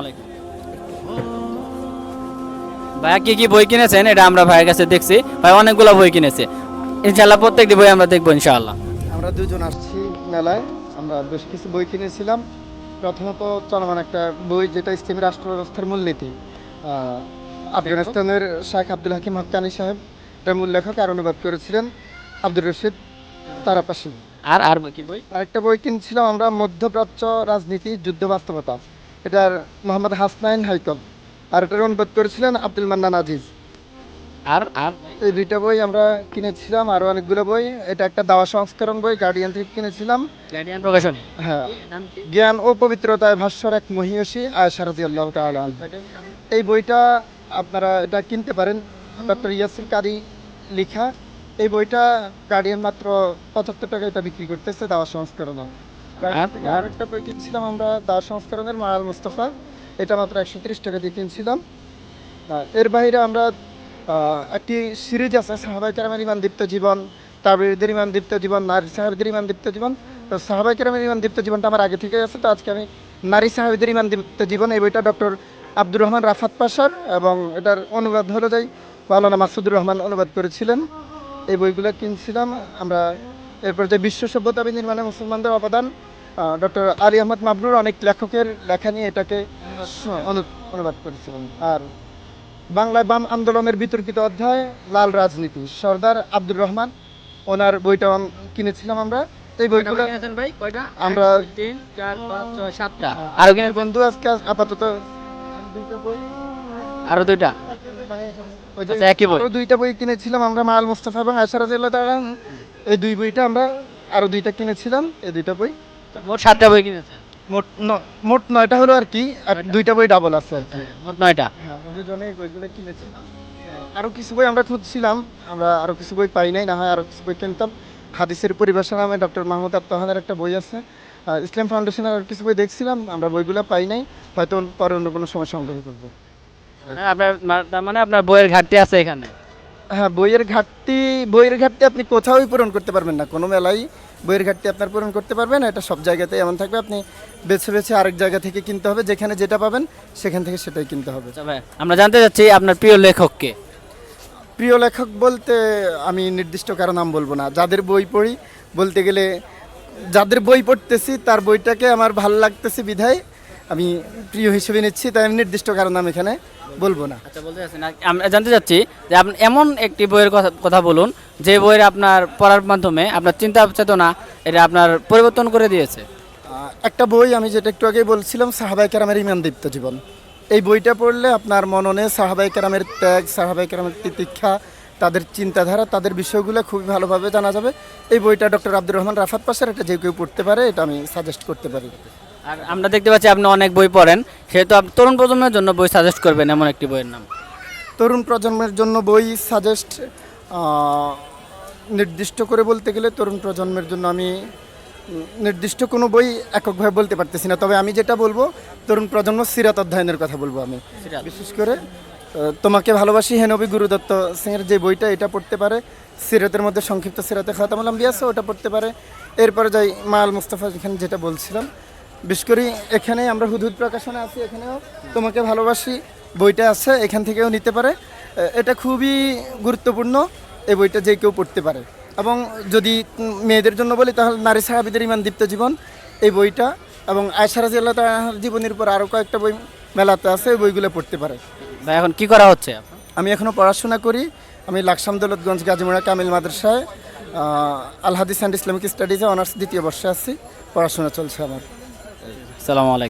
আলাইকুম ভাইয়া কি কি বই কিনেছেন? এটা আমরা ভাইয়ের কাছে দেখছি। ভাই অনেকগুলো বই কিনেছে। ইনশাল্লাহ প্রত্যেকটি বই আমরা দেখব ইনশাআল্লাহ। আমরা দুজন আসছি মেলায়। আমরা বেশ কিছু বই কিনেছিলাম। প্রথমত চলমান একটা বই যেটা ইসলামী রাষ্ট্র ব্যবস্থার মূলনীতি আফগানিস্তানের শেখ আব্দুল হাকিম হকানি সাহেব এটার মূল লেখক আর অনুবাদ করেছিলেন আব্দুর রশিদ তারাপাশি আর আর কি বই? আরেকটা বই কিনছিলাম আমরা মধ্যপ্রাচ্য রাজনীতি যুদ্ধ বাস্তবতা। এটার মোহাম্মদ হাসনাইন হাইকম। আর এটার অনুবাদ করেছিলেন আব্দুল মান্নান আজিজ। আর আর? এই দুইটা বই আমরা কিনেছিলাম আরও অনেকগুলো বই। এটা একটা দাওয়া সংস্করণ বই গার্ডিয়ান থেকে কিনেছিলাম। গার্ডিয়ান প্রকাশন? হ্যাঁ। জ্ঞান ও পবিত্রতায় ভাস্বর এক মহিয়সী আয়সারদি আল্লাহ তাআলা এই বইটা আপনারা এটা কিনতে পারেন। ডক্টর ইয়াসির কারি লিখা। এই বইটা গার্ডিয়ান মাত্র পঁচাত্তর টাকা এটা বিক্রি করতেছে দাওয়া সংস্করণ। আর- আর একটা বই কিনছিলাম আমরা দাওয়া সংস্করণের মারাল মুস্তফা। এটা মাত্র একশো তিরিশ টাকা দিয়ে কিনছিলাম। এর বাইরে আমরা একটি সিরিজ আছে সাহাবাই কেরামের ইমান দীপ্ত জীবন তাবিদের ইমান দীপ্ত জীবন নারী সাহেবদের ইমান দীপ্ত জীবন। তো সাহাবাই কেরামের ইমান দীপ্ত জীবনটা আমার আগে থেকে আছে তো আজকে আমি নারী সাহেবদের ইমান দীপ্ত জীবন এই বইটা ডক্টর আব্দুর রহমান রাফাত পাশার এবং এটার অনুবাদ হলো যাই মাওলানা মাসুদুর রহমান অনুবাদ করেছিলেন। এই বইগুলো কিনছিলাম আমরা এরপর যে বিশ্ব সভ্যতা নির্মাণে মুসলমানদের অবদান ডক্টর আলী আহমদ মাবরুর অনেক লেখকের লেখা নিয়ে এটাকে অনুবাদ করেছিলেন। আর বাংলায় বাম আন্দোলনের বিতর্কিত অধ্যায় লাল রাজনীতি। সর্দার আব্দুর রহমান ওনার বইটা কিনেছিলাম আমরা। এই বইগুলো আমরা সাতটা। আরও বন্ধু আজকে আপাতত দুইটা বই আরও দুইটা? একই বই। দুইটা বই কিনেছিলাম আমরা মাল মুস্তাফা এবং আশারাজ এই দুই বইটা আমরা আরও দুইটা কিনেছিলাম এই দুইটা বই। মোট সাতটা বই কিনেছেন? মোট মোট নয়টা হলো আর কি আর দুইটা বই ডাবল আছে আর কি। মোট নয়টা। হ্যাঁ দুজনে বইগুলো কিনেছিলাম। আরও কিছু বই আমরা খুঁজছিলাম আমরা আরও কিছু বই পাই নাই না হয় আরও কিছু বই কিনতাম। হাদিসের পরিভাষা নামে ডক্টর মাহমুদ আত্মহানের একটা বই আছে। আর ইসলাম ফাউন্ডেশনের আর কিছু বই দেখছিলাম আমরা বইগুলো পাই নাই হয়তো পরে অন্য কোনো সময় সংগ্রহ করব। আপনার মা- তার মানে আপনার বইয়ের ঘাটতি আছে এখানে? হ্যাঁ বইয়ের ঘাটতি বইয়ের ঘাটতি আপনি কোথাওই পূরণ করতে পারবেন না। কোনো মেলাই বইয়ের ঘাটতি আপনার পূরণ করতে পারবেন এটা সব জায়গাতেই এমন থাকবে। আপনি বেছে বেছে আরেক জায়গা থেকে কিনতে হবে যেখানে যেটা পাবেন সেখান থেকে সেটাই কিনতে হবে। আচ্ছা আমরা জানতে চাচ্ছি আপনার প্রিয় লেখককে। প্রিয় লেখক বলতে আমি নির্দিষ্ট কারও নাম বলব না। যাদের বই পড়ি বলতে গেলে যাদের বই পড়তেছি তার বইটাকে আমার ভালো লাগতেছে বিধায় আমি প্রিয় হিসেবে নিচ্ছি তাই আমি নির্দিষ্ট কারও নাম এখানে বলব না। আচ্ছা বলতে চাচ্ছি না আমরা জানতে চাচ্ছি যে আপনি এমন একটি বইয়ের কথা কথা বলুন যে বইয়ের আপনার পড়ার মাধ্যমে আপনার চিন্তা চেতনা এটা আপনার পরিবর্তন করে দিয়েছে। একটা বই আমি যেটা একটু আগে বলছিলাম সাহাবাই কেরামের ইমান দীপ্ত জীবন। এই বইটা পড়লে আপনার মননে সাহাবাই কেরামের ত্যাগ সাহাবাই কেরামের তিতিক্ষা তাদের চিন্তাধারা তাদের বিষয়গুলো খুবই ভালোভাবে জানা যাবে। এই বইটা ডক্টর আব্দুর রহমান রাফাত পাশের এটা যে কেউ পড়তে পারে এটা আমি সাজেস্ট করতে পারি। আর আমরা দেখতে পাচ্ছি আপনি অনেক বই পড়েন। সেহেতু আপনি তরুণ প্রজন্মের জন্য বই সাজেস্ট করবেন এমন একটি বইয়ের নাম। তরুণ প্রজন্মের জন্য বই সাজেস্ট নির্দিষ্ট করে বলতে গেলে তরুণ প্রজন্মের জন্য আমি নির্দিষ্ট কোনো বই এককভাবে বলতে পারতেছি না। তবে আমি যেটা বলব তরুণ প্রজন্ম সিরাত অধ্যয়নের কথা বলব আমি। বিশেষ করে তোমাকে ভালোবাসি হেনবি গুরুদত্ত সিংয়ের যে বইটা এটা পড়তে পারে। সিরাতের মধ্যে সংক্ষিপ্ত সিরাতে খাতামুল আম্বিয়া আছে ওটা পড়তে পারে। এরপরে যাই মাল মুস্তাফা এখানে যেটা বলছিলাম বিশেষ করে এখানে আমরা হুদহুদ প্রকাশনে আছি এখানেও তোমাকে ভালোবাসি বইটা আছে এখান থেকেও নিতে পারে। এটা খুবই গুরুত্বপূর্ণ এই বইটা যে কেউ পড়তে পারে। এবং যদি মেয়েদের জন্য বলি তাহলে নারী সাহাবিদের ইমান দীপ্ত জীবন এই বইটা এবং আয়সারা তাআলার জীবনের উপর আরও কয়েকটা বই মেলাতে আছে এই বইগুলো পড়তে পারে। ভাই এখন কি করা হচ্ছে? আমি এখনও পড়াশোনা করি। আমি লাকসাম দৌলতগঞ্জ গাজীমুড়া কামিল মাদ্রাসায় আহ, আল হাদিস অ্যান্ড ইসলামিক স্টাডিজে অনার্স দ্বিতীয় বর্ষে আছি। পড়াশোনা চলছে আমার। সালামু আলাইকুম